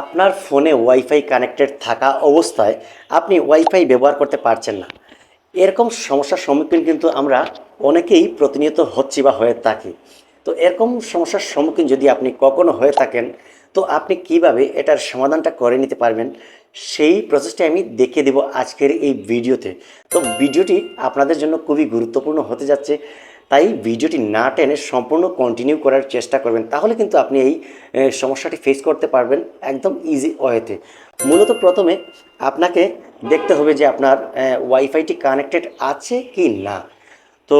আপনার ফোনে wifi connected থাকা অবস্থায় আপনি ওয়াইফাই ব্যবহার করতে পারছেন না। এরকম সমস্যার সম্মুখীন কিন্তু আমরা অনেকেই প্রতিনিয়ত হচ্ছি বা হয়ে থাকি। তো এরকম সমস্যার সম্মুখীন যদি আপনি কখনো হয়ে থাকেন, তো আপনি কীভাবে এটার সমাধানটা করে নিতে পারবেন, সেই প্রসেসটি আমি দেখিয়ে দেব আজকের এই ভিডিওতে। তো ভিডিওটি আপনাদের জন্য খুবই গুরুত্বপূর্ণ হতে যাচ্ছে। তাই ভিডিওটি না টেনে সম্পূর্ণ কন্টিনিউ করার চেষ্টা করবেন, তাহলে কিন্তু আপনি এই সমস্যাটি ফেস করতে পারবেন একদম ইজি ওয়েতে। মূলত প্রথমে আপনাকে দেখতে হবে যে আপনার ওয়াইফাইটি কানেক্টেড আছে কি না। তো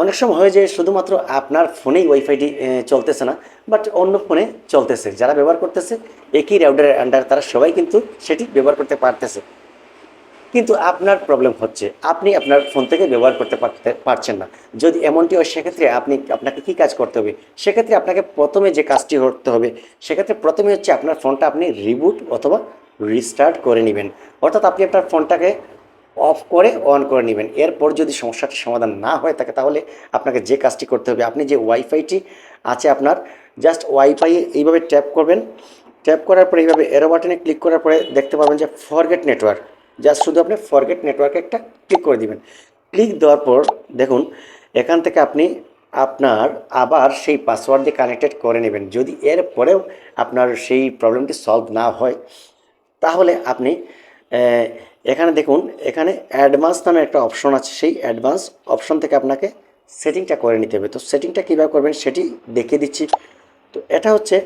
অনেক সময় হয় যে শুধুমাত্র আপনার ফোনেই ওয়াইফাইটি চলতেছে না বাট অন্য ফোনে চলতেছে। যারা ব্যবহার করতেছে, একই রাউডারের আন্ডার তারা সবাই কিন্তু সেটি ব্যবহার করতে পারতেছে। কিন্তু আপনার প্রবলেম হচ্ছে। আপনি আপনার ফোন থেকে ব্যবহার করতে পারছেন না। যদি এমনটি হয়, সেক্ষেত্রে আপনি, আপনাকে কী কাজ করতে হবে? সেক্ষেত্রে আপনাকে প্রথমে যে কাজটি করতে হবে, সেক্ষেত্রে প্রথমে হচ্ছে আপনার ফোনটা আপনি রিবুট অথবা রিস্টার্ট করে নেবেন। অর্থাৎ আপনি আপনার ফোনটাকে অফ করে অন করে নেবেন। এরপর যদি সমস্যাটির সমাধান না হয়ে থাকে, তাহলে আপনাকে যে কাজটি করতে হবে, আপনি যে ওয়াইফাইটি আছে আপনার জাস্ট ওয়াইফাই এইভাবে ট্যাপ করবেন। ট্যাপ করার পরে এইভাবে এরো বাটনে ক্লিক করার পরে দেখতে পাবেন যে ফরগেট নেটওয়ার্ক জাস্ট শুধু আপনি ফরগেট নেটওয়ার্কে একটা ক্লিক করে দিবেন। ক্লিক দেওয়ার পর দেখুন, এখান থেকে আপনি আপনার আবার সেই পাসওয়ার্ড দিয়ে কানেক্টেড করে নেবেন। যদি এর পরেও আপনার সেই প্রবলেমটি সলভ না হয়, তাহলে আপনি এখানে দেখুন, এখানে অ্যাডভান্স নামে একটা অপশন আছে। সেই অ্যাডভান্স অপশন থেকে আপনাকে সেটিংটা করে নিতে হবে। তো সেটিংটা কীভাবে করবেন সেটি দেখিয়ে দিচ্ছি। তো এটা হচ্ছে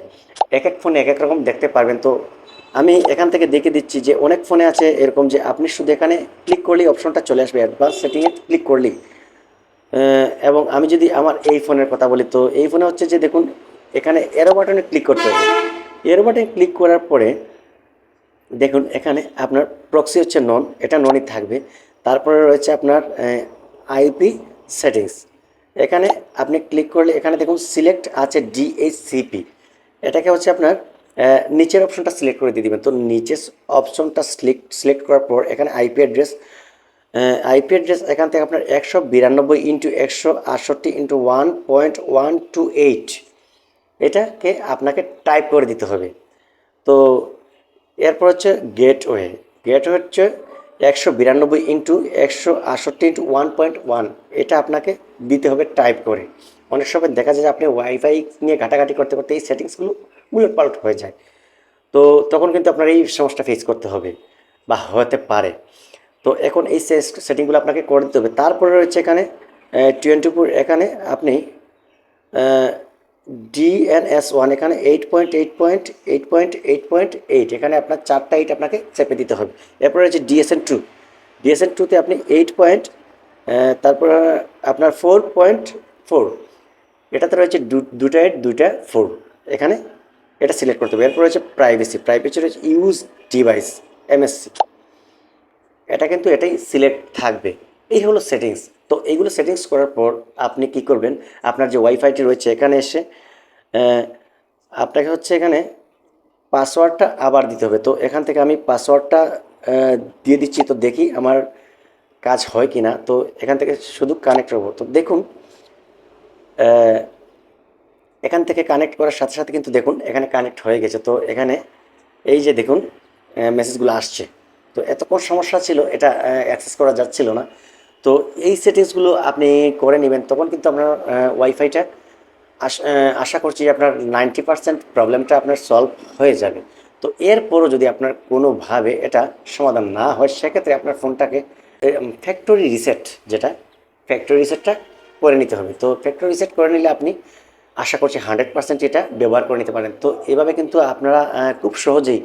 এক এক ফোনে এক এক রকম দেখতে পারবেন। তো আমি এখান থেকে দেখে দিচ্ছি যে অনেক ফোনে আছে এরকম যে আপনি শুধু এখানে ক্লিক করলেই অপশনটা চলে আসবে অ্যাডভান্স সেটিংয়ে ক্লিক করলেই। এবং আমি যদি আমার এই ফোনের কথা বলি, তো এই ফোনে হচ্ছে যে দেখুন, এখানে এরো বাটনে ক্লিক করতে হবে। এরো বাটনে ক্লিক করার পরে দেখুন, এখানে আপনার প্রক্সি হচ্ছে নন এটা ননই থাকবে। তারপরে রয়েছে আপনার আইপি সেটিংস এখানে আপনি ক্লিক করলে, এখানে দেখুন সিলেক্ট আছে ডিএইচসিপি এটাকে হচ্ছে আপনার নিচের অপশনটা সিলেক্ট করে দিয়ে দিবেন। তো নিচের অপশনটা সিলেক্ট সিলেক্ট করার পর এখানে আইপি অ্যাড্রেস আইপি অ্যাড্রেস এখান থেকে আপনার একশো বিরানব্বই ইন্টু একশো আটষট্টি into one point one two eight এটাকে আপনাকে টাইপ করে দিতে হবে। তো এরপর হচ্ছে গেটওয়ে গেটওয়ে হচ্ছে একশো বিরানব্বই ইন্টু একশো আটষট্টি ইন্টু ওয়ান পয়েন্ট ওয়ান এটা আপনাকে দিতে হবে টাইপ করে। অনেক সময় দেখা যায় যে আপনি ওয়াইফাই নিয়ে ঘাটাঘাটি করতে করতে এই সেটিংসগুলো উলট পালট হয়ে যায়। তো তখন কিন্তু আপনার এই সমস্যা ফেস করতে হবে বা হতে পারে। তো এখন এই সেটিংগুলো আপনাকে করে দিতে হবে। তারপরে রয়েছে এখানে টোয়েন্টি ফোর এখানে আপনি ডিএনএস ওয়ান এখানে eight point eight point eight point eight point eight এখানে আপনার চারটা এইট আপনাকে চেপে দিতে হবে। এরপরে রয়েছে ডিএসএন টু ডিএসএন টুতে আপনি এইট পয়েন্ট তারপর আপনার ফোর পয়েন্ট ফোর এটাতে রয়েছে দুটা এইট দুইটা ফোর এখানে এটা সিলেক্ট করতে হবে। এরপর রয়েছে প্রাইভেসি প্রাইভেসি রয়েছে ইউজ ডিভাইস এমএসসি এটা কিন্তু এটাই সিলেক্ট থাকবে। এই হলো সেটিংস তো এইগুলো সেটিংস করার পর আপনি কি করবেন? আপনার যে ওয়াইফাইটি রয়েছে এখানে এসে আপনাকে হচ্ছে এখানে পাসওয়ার্ডটা আবার দিতে হবে। তো এখান থেকে আমি পাসওয়ার্ডটা দিয়ে দিচ্ছি। তো দেখি আমার কাজ হয় কি না তো এখান থেকে শুধু কানেক্ট হব তো দেখুন এখান থেকে কানেক্ট করার সাথে সাথে কিন্তু দেখুন, এখানে কানেক্ট হয়ে গেছে। তো এখানে এই যে দেখুন মেসেজগুলো আসছে। তো এতক্ষণ সমস্যা ছিল, এটা অ্যাক্সেস করা যাচ্ছিল না। তো এই সেটিংসগুলো আপনি করে নেবেন, তখন কিন্তু আপনার ওয়াইফাইটা আশা করছি আপনার নাইনটি পার্সেন্ট প্রবলেমটা আপনার সলভ হয়ে যাবে। তো এরপরও যদি আপনার কোনোভাবে এটা সমাধান না হয়, সেক্ষেত্রে আপনার ফোনটাকে ফ্যাক্টরি রিসেট যেটা ফ্যাক্টরি রিসেটটা করে নিতে হবে। তো ফ্যাক্টরি রিসেট করে নিলে আপনি আশা করছি হান্ড্রেড পার্সেন্ট এটা ব্যবহার করে নিতে পারেন। তো এভাবে কিন্তু আপনারা খুব সহজেই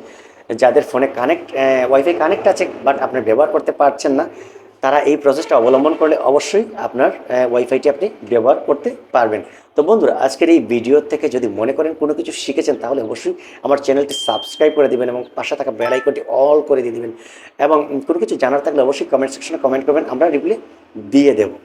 যাদের ফোনে কানেক্ট ওয়াইফাই কানেক্ট আছে, বাট আপনি ব্যবহার করতে পারছেন না, তারা এই প্রসেসটা অবলম্বন করলে অবশ্যই আপনার ওয়াইফাইটি আপনি ব্যবহার করতে পারবেন। তো বন্ধুরা, আজকের এই ভিডিও থেকে যদি মনে করেন কোনো কিছু শিখেছেন, তাহলে অবশ্যই আমার চ্যানেলটি সাবস্ক্রাইব করে দিবেন এবং পাশে থাকা বেল আইকনটি অল করে দিয়ে দিবেন। এবং কোনো কিছু জানার থাকলে অবশ্যই কমেন্ট সেকশনে কমেন্ট করবেন, আমরা রিপ্লাই দিয়ে দেবো।